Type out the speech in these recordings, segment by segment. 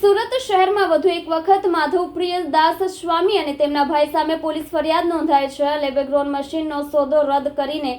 સુરત શહેરમાં વધુ એક વખત માધવપ્રિય દાસ સ્વામી અને તેમના ભાઈ સામે પોલીસ ફરિયાદ નોંધાય છે. લેબેગ્રોન મશીનનો સોદો રદ કરીને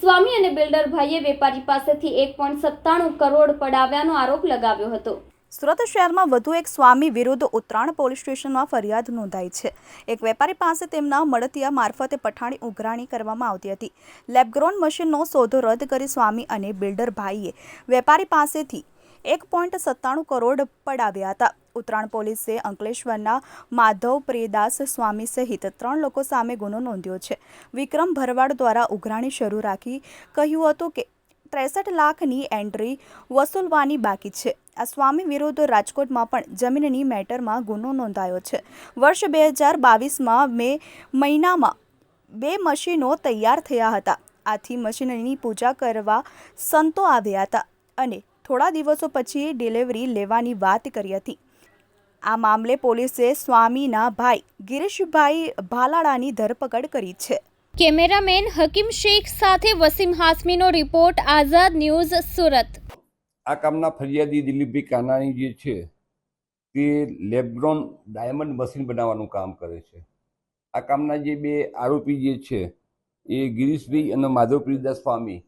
સ્વામી અને બિલ્ડર ભાઈએ વેપારી પાસેથી એક પોઈન્ટ સત્તાણું કરોડ પડાવ્યાનો આરોપ લગાવ્યો હતો. સુરત શહેરમાં વધુ એક સ્વામી વિરુદ્ધ ઉત્તરાણ પોલીસ સ્ટેશનમાં ફરિયાદ નોંધાઈ છે. એક વેપારી પાસે તેમના મળતિયા મારફતે પઠાણી ઉઘરાણી કરવામાં આવતી હતી. લેબગ્રોન મશીનનો સોદો રદ કરી સ્વામી અને બિલ્ડર ભાઈએ વેપારી પાસેથી એક પોઈન્ટ સત્તાણું કરોડ પડાવ્યા હતા. ઉત્તરાયણ પોલીસે અંકલેશ્વરના માધવ પ્રિયદાસ સ્વામી સહિત ત્રણ લોકો સામે ગુનો નોંધ્યો છે. વિક્રમ ભરવાડ દ્વારા ઉઘરાણી શરૂ રાખી કહ્યું હતું કે ત્રેસઠ લાખની એન્ટ્રી વસૂલવાની બાકી છે. આ સ્વામી વિરુદ્ધ રાજકોટમાં પણ જમીનની મેટરમાં ગુનો નોંધાયો છે. વર્ષ બે હજાર બાવીસમાં મે મહિનામાં બે મશીનો તૈયાર થયા હતા. આથી મશીનની પૂજા કરવા સંતો આવ્યા હતા અને થોડા દિવસો પછી ડિલિવરી લેવાની વાત કરી હતી. આ મામલે પોલીસે સ્વામીના ભાઈ ગિરીશભાઈ ભાલાડાની ધરપકડ કરી છે. કેમેરામેન હકીમ શેખ સાથે વસીમ હાસમીનો રિપોર્ટ આઝાદ ન્યૂઝ સુરત. આ કામના ફરિયાદી દિલીપભાઈ કાનાણી જે છે તે લેબ્રોન ડાયમંડ મશીન બનાવવાનું કામ કરે છે. આ કામના જે બે આરોપી જે છે એ ગિરીશભાઈ અને માધવપ્રિયદાસ સ્વામી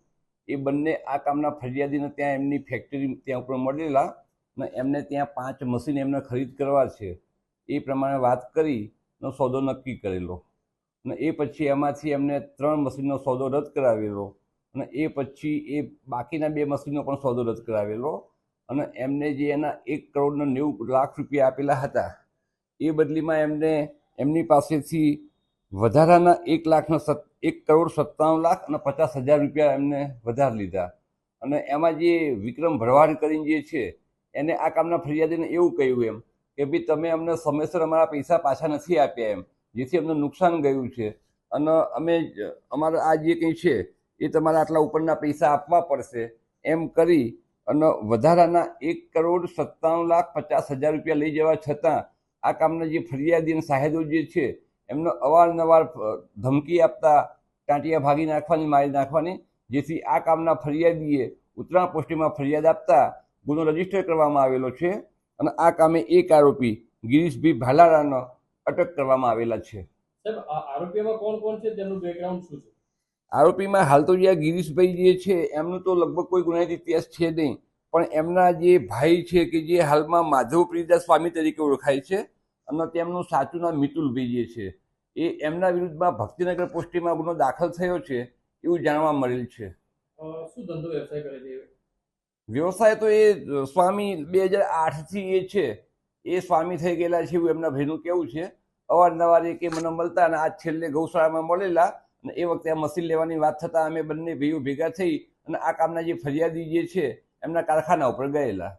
એ બંને આ કામના ફરિયાદીને ત્યાં એમની ફેક્ટરી ત્યાં ઉપર મળેલા ને એમને ત્યાં પાંચ મશીન એમને ખરીદ કરવા છે. એ પ્રમાણે વાત કરી નો સોદો નક્કી કરેલો. અને એ પછી એમાંથી એમને ત્રણ મશીનનો સોદો રદ કરાવેલો. અને એ પછી એ બાકીના બે મશીનનો પણ સોદો રદ કરાવેલો. અને એમને જે એના એક કરોડના નેવું લાખ રૂપિયા આપેલા હતા, એ બદલીમાં એમને એમની પાસેથી વધારાના એક લાખના એક કરોડ સત્તાણું લાખ અને પચાસ હજાર રૂપિયા એમને વધારે લીધા. અને એમાં જે વિક્રમ ભરવાડ કરીને જે છે, એને આ કામના ફરિયાદીને એવું કહ્યું એમ કે ભાઈ તમે અમને સમયસર અમારા પૈસા પાછા નથી આપ્યા એમ, જેથી અમને નુકસાન ગયું છે. અને અમે અમારા આ જે કંઈ છે, એ તમારા આટલા ઉપરના પૈસા આપવા પડશે એમ કરી અને વધારાના એક કરોડ સત્તાણું લાખ પચાસ હજાર રૂપિયા લઈ જવા છતાં આ કામના જે ફરિયાદી અને સાહેદો જે છે, એમને અવારનવાર ધમકી આપતા ટાંટિયા ભાગી નાખવાની મારી નાખવાની. જેથી આ કામના ફરિયાદીએ ઉત્તરાયણ પોસ્ટિંગમાં ફરિયાદ આપતા ગુનો રજિસ્ટર કરવામાં આવેલો છે અને આ કામે એક આરોપી ગિરીશભાઈ ભાલારાનો અટક કરવામાં આવેલા છે. સાહેબ આ આરોપીઓમાં કોણ કોણ છે? તેમનું બેકગ્રાઉન્ડ શું છે? આરોપીમાં હાલ તો જે ગિરીશભાઈ જે છે એમનું તો લગભગ કોઈ ગુનાહિત ઇતિહાસ છે નહીં. પણ એમના જે ભાઈ છે કે જે હાલમાં માધવ પ્રિયદાસ સ્વામી તરીકે ઓળખાય છે અને તેમનું સાચું નામ મિતુલભાઈ જે છે. એ એમના વિરુદ્ધમાં ભક્તિનગર પોસ્ટીમાં ગુનો દાખલ થયો છે એવું જાણવા મળેલ છે. શું ધંધો વ્યવસાય કરે છે વ્યવસાય તો એ સ્વામી બે હજાર આઠથી એ છે. એ સ્વામી થઈ ગયેલા છે એવું એમના ભાઈનું કેવું છે. અવારનવાર એ કે મને મળતા અને આજ છેલ્લે ગૌશાળામાં મળેલા અને એ વખતે આ મશીન લેવાની વાત થતાં અમે બંને ભાઈઓ ભેગા થઈ અને આ કામના જે ફરિયાદી જે છે એમના કારખાના ઉપર ગયેલા.